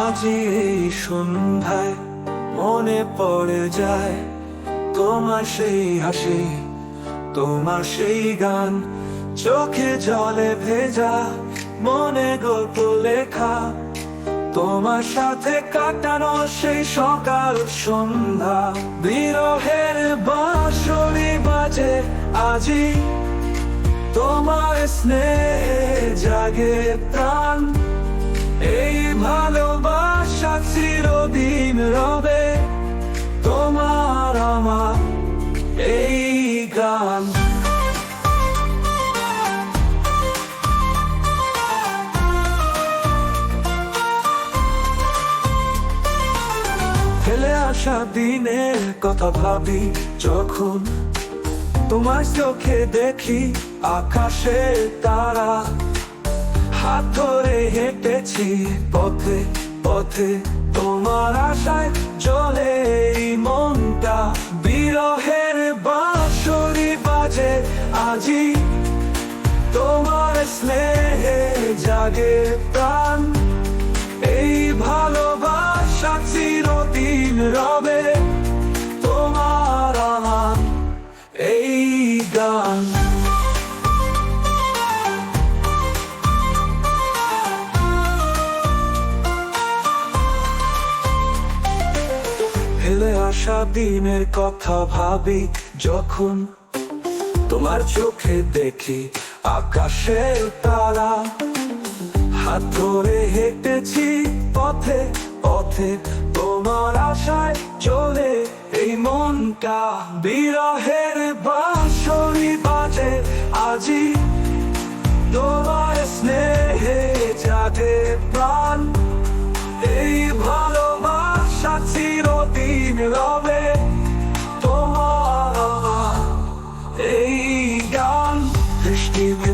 আজি এই সন্ধ্যায় মনে পড়ে যায় তোমার সেই হাসি, তোমার সেই গান। চোখে জলে ভেজা মনে গল্প লেখা, তোমার সাথে কাটানো সেই সকাল সন্ধ্যা। বিরহের বাঁশরি বাজে আজি, তোমার স্নেহে জাগে প্রাণ। চিরদিন রবে তোমার আমার এই গান। ফেলে আসা দিনের কথা ভাবি যখন তোমার চোখে দেখি আকাশে তারা। হাত ধরে হেঁটেছি পথে পথে তোমার আশায় চলে এই মনটা। বিরহের বাঁশরি বাজে আজি। তোমার স্নেহে জাগে প্রাণ। এই ভালোবাসা চিরদিন রবে। ফেলে আসা দিনের কথা ভাবি, যখন তোমার চোখে দেখি আকাশের তারা। হাত ধরে হেঁটেছি পথে পথে তোমার আশায় চলে এই মনটা বিরহের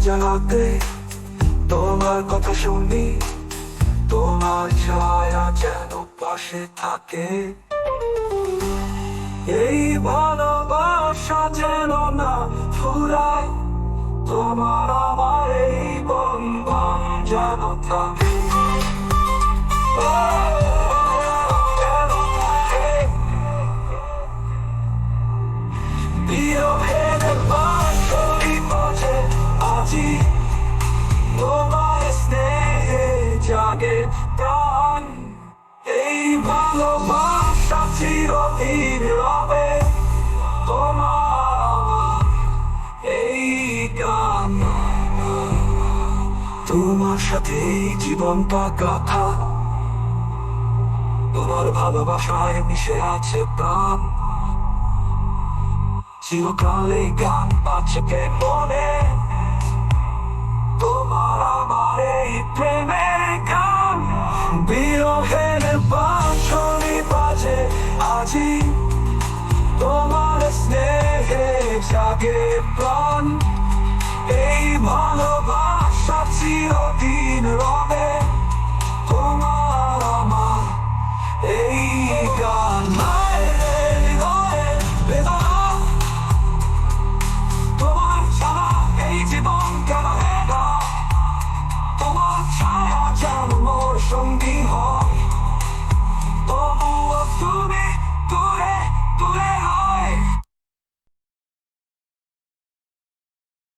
রাতে তোমার কথা শুনি। তোমার ছায়া যেন পাশে থাকে। এই ভালোবাসা যেন না ফুরায়, তোমার আমার এই বন্ধন যেন থাকে। তোমার স্নেহে জাগে প্রাণ এই ভালোবাসা চিরদিন তোমার এই গান তোমার সাথে জীবনটা গাথা তোমার ভালোবাসায় মিশে আছে প্রাণ চিরকাল গান বাঁচবে মনে আমার এই প্রেমের গান বিরহের বাঁশরি বাজে আজি। তোমার স্নেহে জাগে প্রাণ। এই ভালোবাসা চিরদিন রবে।